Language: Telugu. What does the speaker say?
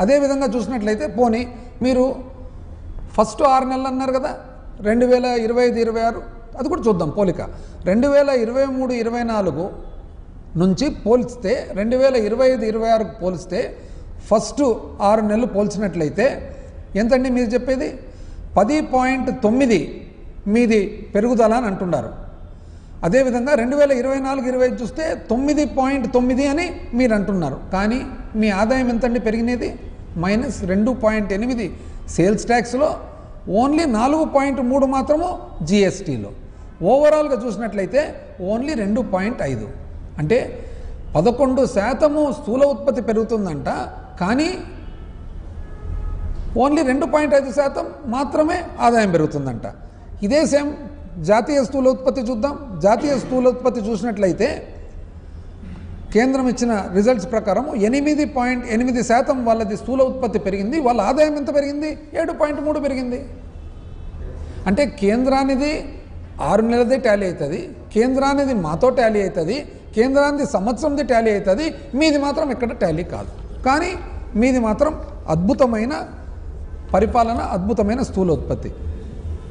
అదేవిధంగా చూసినట్లయితే పోనీ మీరు ఫస్ట్ ఆరు నెలలు అన్నారు కదా రెండు వేల ఇరవై ఐదు ఇరవై ఆరు అది కూడా చూద్దాం పోలిక. రెండు వేల ఇరవై మూడు ఇరవై నాలుగు నుంచి పోల్చితే రెండు వేల ఇరవై ఐదు ఇరవై ఆరుకు పోలిస్తే ఫస్ట్ ఆరు నెలలు పోల్చినట్లయితే ఎంతండి మీరు చెప్పేది? పది పాయింట్ తొమ్మిది మీది పెరుగుదల అని అంటున్నారు. అదేవిధంగా రెండు వేల ఇరవై నాలుగు ఇరవై ఐదు చూస్తే తొమ్మిది పాయింట్ తొమ్మిది అని మీరు అంటున్నారు. కానీ మీ ఆదాయం ఎంతండి పెరిగినది? మైనస్ రెండు పాయింట్ ఎనిమిది. సేల్స్ ట్యాక్స్లో ఓన్లీ నాలుగు పాయింట్ మూడు మాత్రము జిఎస్టీలో. ఓవరాల్గా చూసినట్లయితే ఓన్లీ రెండు పాయింట్ ఐదు. అంటే పదకొండు శాతము స్థూల ఉత్పత్తి పెరుగుతుందంట. కానీ ఓన్లీ రెండు పాయింట్ ఐదు శాతం మాత్రమే ఆదాయం పెరుగుతుందంట. ఇదే సేమ్ జాతీయ స్థూల ఉత్పత్తి చూద్దాం. జాతీయ స్థూల ఉత్పత్తి చూసినట్లయితే కేంద్రం ఇచ్చిన రిజల్ట్స్ ప్రకారం ఎనిమిది పాయింట్ ఎనిమిది శాతం వాళ్ళది స్థూల ఉత్పత్తి పెరిగింది వాళ్ళ ఆదాయం ఎంత పెరిగింది? ఏడు పాయింట్ మూడు పెరిగింది. అంటే కేంద్రానిది ఆరు నెలలది టాలీ అవుతుంది కేంద్రానిది మాతో టాలీ అవుతుంది కేంద్రానిది సంవత్సరంది టాలీ అవుతుంది మీది మాత్రం ఇక్కడ టాలీ కాదు. కానీ మీది మాత్రం అద్భుతమైన పరిపాలన అద్భుతమైన స్థూల ఉత్పత్తి.